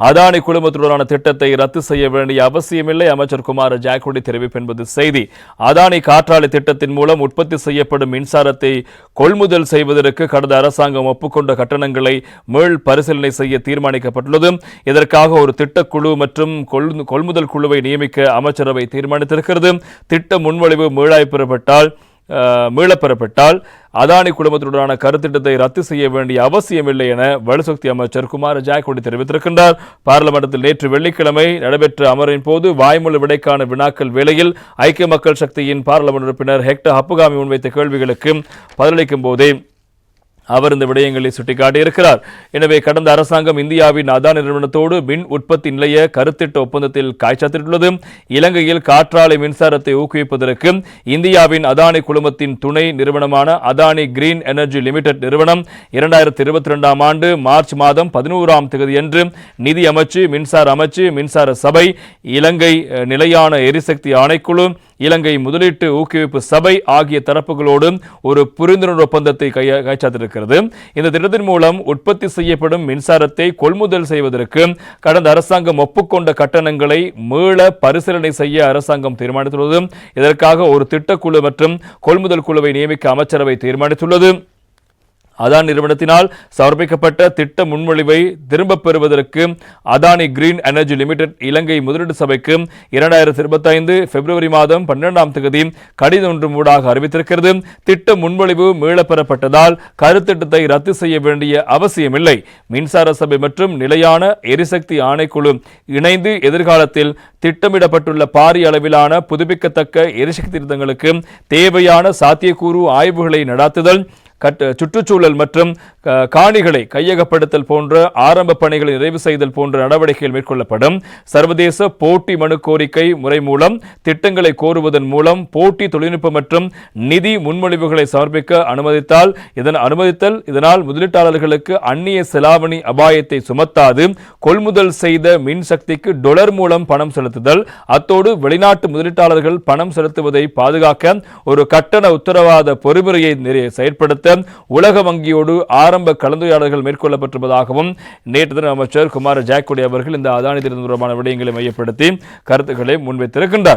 அதானி குழுமத்துடனான திட்டத்தை ரத்து செய்ய வேண்டிய அவசியமில்லை. அமைச்சர் குமார் ஜாக்குடி தெரிவிப்பு என்பது செய்தி. அதானி காற்றாலை திட்டத்தின் மூலம் உற்பத்தி செய்யப்படும் மின்சாரத்தை கொள்முதல் செய்வதற்கு கடந்த அரசாங்கம் ஒப்புக்கொண்ட கட்டணங்களை மீள் பரிசீலனை செய்ய தீர்மானிக்கப்பட்டுள்ளது. இதற்காக ஒரு திட்டக்குழு மற்றும் கொள்- கொள்முதல் குழுவை நியமிக்க அமைச்சரவை தீர்மானித்திருக்கிறது. திட்ட முன்மொழிவு மீளாய் பெறப்பட்டால் மீளப்பெறப்பட்டால் மீளப் பெறப்பட்டால் அதானி குழுமத்துடனான கருத்திட்டத்தை ரத்து செய்ய வேண்டிய அவசியமில்லை என வலுசக்தி அமைச்சர் குமார ஜாக்குடி தெரிவித்திருக்கின்றார். பாராளுமன்றத்தில் நேற்று வெள்ளிக்கிழமை நடைபெற்ற அமரின் போது வாய்மொழி விடைக்கான வினாக்கள் வேளையில் ஐக்கிய மக்கள் சக்தியின் பாராளுமன்ற உறுப்பினர் ஹெக்டர் ஹப்புகாமி முன்வைத்த கேள்விகளுக்கு பதிலளிக்கும் போதே அவர் இந்த விடயங்களை சுட்டிக்காட்டியிருக்கிறார். எனவே கடந்த அரசாங்கம் இந்தியாவின் அதான் நிறுவனத்தோடு மின் உற்பத்தி நிலைய கருத்திட்ட ஒப்பந்தத்தில் காய்ச்சாத்திட்டுள்ளது இலங்கையில் காற்றாலை மின்சாரத்தை ஊக்குவிப்பதற்கு இந்தியாவின் அதானி குழுமத்தின் துணை நிறுவனமான அதானி கிரீன் எனர்ஜி லிமிடெட் நிறுவனம் இரண்டாயிரத்தி இருபத்தி ரெண்டாம் ஆண்டு மார்ச் மாதம் பதினோராம் தேதியன்று நிதி அமைச்சு மின்சார அமைச்சு மின்சார சபை இலங்கை நிலையான எரிசக்தி ஆணைக்குழு இலங்கை முதலீட்டு ஊக்குவிப்பு சபை ஆகிய தரப்புகளோடு ஒரு புரிந்துணர்வு ஒப்பந்தத்தை கைய கைச்சாத்திருக்கிறது. இந்த திட்டத்தின் மூலம் உற்பத்தி செய்யப்படும் மின்சாரத்தை கொள்முதல் செய்வதற்கு கடந்த அரசாங்கம் ஒப்புக்கொண்ட கட்டணங்களை மீள பரிசீலனை செய்ய அரசாங்கம் தீர்மானித்துள்ளது. இதற்காக ஒரு திட்டக்குழு மற்றும் கொள்முதல் குழுவை நியமிக்க அமைச்சரவை தீர்மானித்துள்ளது. அதான் நிறுவனத்தினால் சமர்ப்பிக்கப்பட்ட திட்ட முன்மொழிவை திரும்பப் பெறுவதற்கு Adani green energy limited Ilangai முதலீடு சபைக்கு இரண்டாயிரத்தி இருபத்தைந்து பிப்ரவரி மாதம் பன்னிரெண்டாம் தேதி கடிதம் ஒன்று மூடாக அறிவித்திருக்கிறது. திட்ட முன்மொழிவு மீளப்பெறப்பட்டதால் கருத்திட்டத்தை ரத்து செய்ய வேண்டிய அவசியமில்லை. மின்சார சபை மற்றும் நிலையான எரிசக்தி ஆணைக்குழு இணைந்து எதிர்காலத்தில் திட்டமிடப்பட்டுள்ள பாரிய அளவிலான புதுப்பிக்கத்தக்க எரிசக்தி திட்டங்களுக்கு தேவையான சாத்தியக்கூறு ஆய்வுகளை நடாத்துதல் கட் சுற்றுச்சூழல் மற்றும் க- காணிகளை கையகப்படுத்தல் போன்ற ஆரம்ப பணிகளை நிறைவு செய்தல் போன்ற நடவடிக்கைகள் மேற்கொள்ளப்படும். சர்வதேச போட்டி மனு கோரிக்கை முறை மூலம் திட்டங்களை கோருவதன் மூலம் போட்டி தொழில்நுட்பம் மற்றும் நிதி முன்மொழிவுகளை சமர்ப்பிக்க அனுமதித்தால் இதன் அனுமதித்தல் இதனால் முதலீட்டாளர்களுக்கு அந்நிய செலாவணி அபாயத்தை சுமத்தாது. கொள்முதல் செய்த மின்சக்திக்கு டொலர் மூலம் பணம் செலுத்துதல். அத்தோடு வெளிநாட்டு முதலீட்டாளர்கள் பணம் செலுத்துவதை பாதுகாக்க ஒரு கட்டண உத்தரவாத பொறிமுறையை செயற்படுத்த உலக வங்கியோடு ஆரம்ப கலந்துரையாடல்கள் மேற்கொள்ளப்பட்டிருப்பதாகவும் நேற்று தின அமைச்சர் குமார ஜாக்குடி அவர்கள் இந்த அதானி திட்டம் தொடர்பான விடயங்களை மையப்படுத்தி கருத்துக்களை முன்வைத்திருக்கின்றார்.